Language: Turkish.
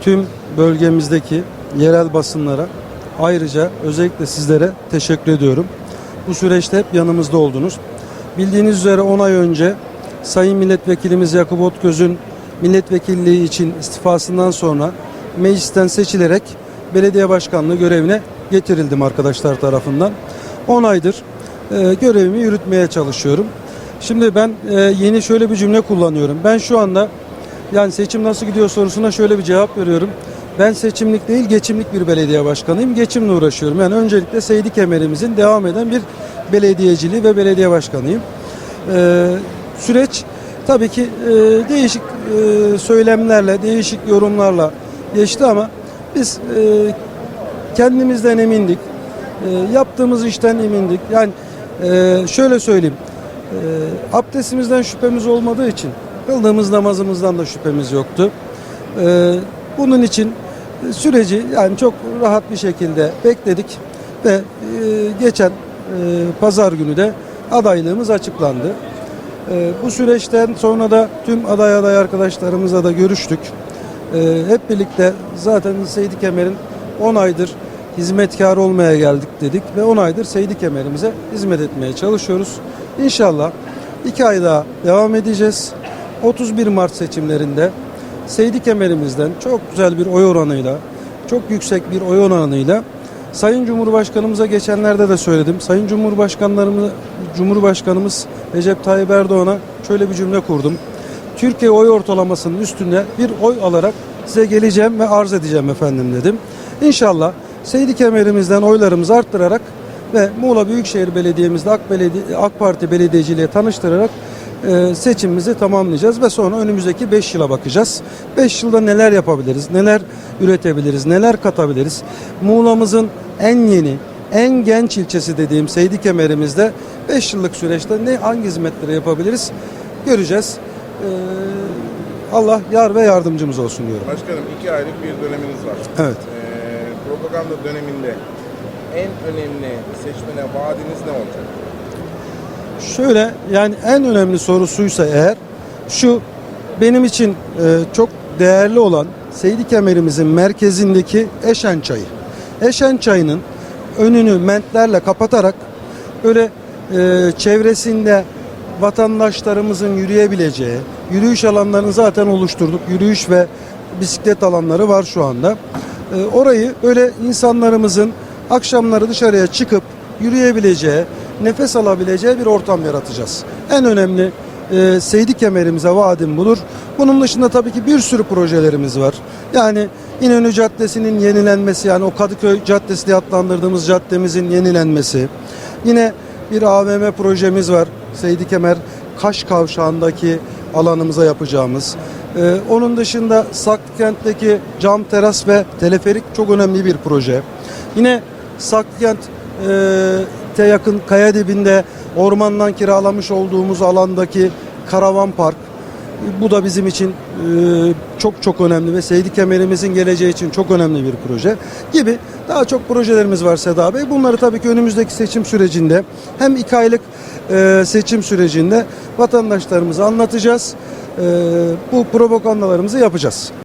tüm bölgemizdeki yerel basınlara ayrıca özellikle sizlere teşekkür ediyorum. Bu süreçte hep yanımızda oldunuz. Bildiğiniz üzere 10 ay önce Sayın Milletvekilimiz Yakup Otgöz'ün milletvekilliği için istifasından sonra meclisten seçilerek belediye başkanlığı görevine getirildim arkadaşlar tarafından. 10 aydır e, görevimi yürütmeye çalışıyorum. Şimdi ben e, yeni şöyle bir cümle kullanıyorum. Ben şu anda yani seçim nasıl gidiyor sorusuna şöyle bir cevap veriyorum. Ben seçimlik değil geçimlik bir belediye başkanıyım. Geçimle uğraşıyorum. Yani öncelikle Seydi Kemerimizin devam eden bir belediyeciliği ve belediye başkanıyım. Ee, süreç tabii ki e, değişik e, söylemlerle, değişik yorumlarla geçti ama biz e, kendimizden emindik. E, yaptığımız işten emindik. Yani e, şöyle söyleyeyim. E, abdestimizden şüphemiz olmadığı için kıldığımız namazımızdan da şüphemiz yoktu. E, bunun için süreci yani çok rahat bir şekilde bekledik ve e, geçen e, pazar günü de adaylığımız açıklandı. E, bu süreçten sonra da tüm aday aday arkadaşlarımızla da görüştük. E, hep birlikte zaten Seydi Kemer'in 10 aydır hizmetkar olmaya geldik dedik ve 10 aydır Seydi Kemer'imize hizmet etmeye çalışıyoruz. İnşallah 2 ay daha devam edeceğiz. 31 Mart seçimlerinde Seydi Kemer'imizden çok güzel bir oy oranıyla, çok yüksek bir oy oranıyla Sayın Cumhurbaşkanımıza geçenlerde de söyledim. Sayın Cumhurbaşkanlarımız Cumhurbaşkanımız Recep Tayyip Erdoğan'a şöyle bir cümle kurdum. Türkiye oy ortalamasının üstünde bir oy alarak size geleceğim ve arz edeceğim efendim dedim. İnşallah Seydi Kemer'imizden oylarımızı arttırarak ve Muğla Büyükşehir Belediye'mizde AK, Belediye, AK Parti belediyeciliğe tanıştırarak e, seçimimizi tamamlayacağız ve sonra önümüzdeki 5 yıla bakacağız. 5 yılda neler yapabiliriz, neler üretebiliriz, neler katabiliriz. Muğla'mızın en yeni, en genç ilçesi dediğim Seydi Kemer'imizde 5 yıllık süreçte ne hangi hizmetleri yapabiliriz göreceğiz. E, Allah yar ve yardımcımız olsun diyorum. Başkanım iki aylık bir döneminiz var. Evet. Ee, propaganda döneminde en önemli seçmene vaadiniz ne olacak? Şöyle yani en önemli sorusuysa eğer şu benim için e, çok değerli olan Seydi Kemer'imizin merkezindeki Eşen Çayı. Eşen Çayı'nın önünü mentlerle kapatarak böyle e, çevresinde vatandaşlarımızın yürüyebileceği, yürüyüş alanlarını zaten oluşturduk. Yürüyüş ve bisiklet alanları var şu anda. E, orayı böyle insanlarımızın akşamları dışarıya çıkıp yürüyebileceği, nefes alabileceği bir ortam yaratacağız. En önemli e, Seydi Kemerimize vaadim budur. Bunun dışında tabii ki bir sürü projelerimiz var. Yani İnönü Caddesi'nin yenilenmesi yani o Kadıköy Caddesi diye adlandırdığımız caddemizin yenilenmesi. Yine bir AVM projemiz var. Seydi Kemer Kaş Kavşağı'ndaki alanımıza yapacağımız. Ee, onun dışında Saklıkent'teki cam teras ve teleferik çok önemli bir proje. Yine Saklıkent e, te yakın kaya dibinde ormandan kiralamış olduğumuz alandaki karavan park. Bu da bizim için e, çok çok önemli ve Seydi Kemer'imizin geleceği için çok önemli bir proje gibi daha çok projelerimiz var Seda Bey. Bunları tabii ki önümüzdeki seçim sürecinde hem iki aylık e, seçim sürecinde vatandaşlarımıza anlatacağız. E, bu propagandalarımızı yapacağız.